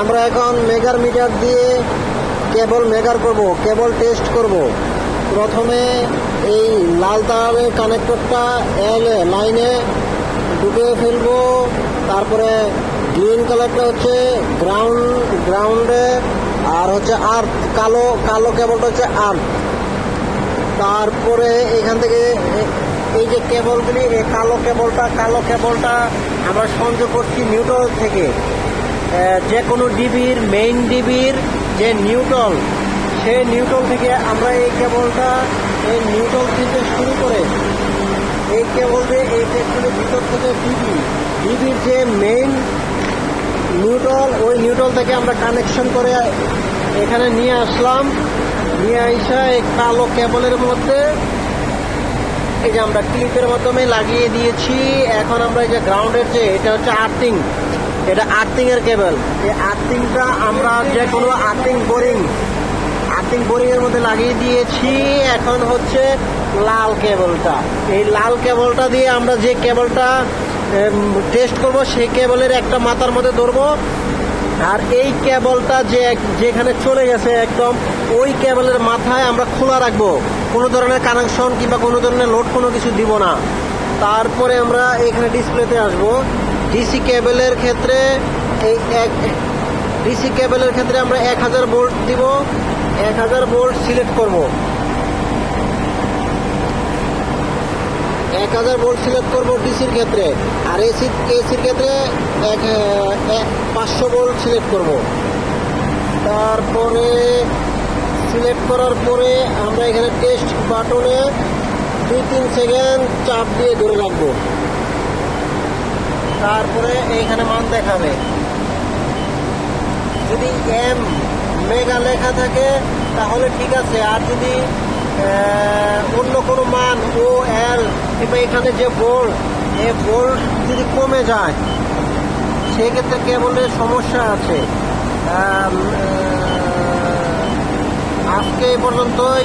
আমরা এখন মেগার মিটার দিয়ে কেবল মেগার করব কেবল টেস্ট করব। প্রথমে এই লাল তারের কানেক্টরটা এল লাইনে ঢুকিয়ে ফেলব। তারপরে গ্রিন কালারটা হচ্ছে গ্রাউন্ড গ্রাউন্ডে আর হচ্ছে আর্থ কালো কালো কেবলটা হচ্ছে আর্থ তারপরে এখান থেকে এই যে কেবলগুলি এই কালো কেবলটা কালো কেবলটা আমরা সংযোগ করছি নিউট্রাল থেকে। যে কোনো ডিবির মেইন ডিবির যে নিউটল, সেই নিউটল থেকে আমরা এই কেবলটা, এই নিউটল থেকে শুরু করে এই কেবল দিয়ে এই ফ্যাক্টরির ভিতর থেকে ডিবি, ডিবির যে মেইন নিউটল, ওই নিউটল থেকে আমরা কানেকশন করে এখানে নিয়ে আসলাম। নিয়ে আইসা এই কালো কেবলের মধ্যে এই যে আমরা ক্লিপের মাধ্যমে লাগিয়ে দিয়েছি। এখন আমরা এই যে গ্রাউন্ডের যে, এটা হচ্ছে আর্থিং এটা আর্থিং এর কেবল এই আর্থিংটা আমরা যে কোনো আর্থিং বোরিং আর্থিং বোরিং এর মধ্যে লাগিয়ে দিয়েছি, এখন হচ্ছে লাল কেবলটা এই লাল কেবলটা দিয়ে আমরা যে কেবলটা টেস্ট করব, সেই কেবলের একটা মাথার মধ্যে ধরবো। আর এই কেবলটা যে যেখানে চলে গেছে একদম, ওই কেবলের মাথায় আমরা খোলা রাখব। কোনো ধরনের কানেকশন কিংবা কোনো ধরনের লোড কোনো কিছু দিব না। তারপরে আমরা এখানে ডিসপ্লেতে আসব। ডিসি কেবলের ক্ষেত্রে এই এক, ডিসি কেবলের ক্ষেত্রে আমরা এক হাজার ভোল্ট দিব, এক হাজার ভোল্ট সিলেক্ট করব। এক হাজার ভোল্ট সিলেক্ট করব ডিসির ক্ষেত্রে, আর এসি, এসির ক্ষেত্রে এক পাঁচশো ভোল্ট সিলেক্ট করব। তারপরে সিলেক্ট করার পরে আমরা এখানে টেস্ট বাটনে দুই, তিন সেকেন্ড চাপ দিয়ে ধরে রাখব। তারপরে এইখানে মান দেখাবে। যদি এম মেগা লেখা থাকে, তাহলে ঠিক আছে। আর যদি অন্য কোনো মান ও এল কিংবা এখানে যে বোল্ট এ বোল্ট যদি কমে যায়, সেক্ষেত্রে কেবলের সমস্যা আছে। আজকে এই পর্যন্তই।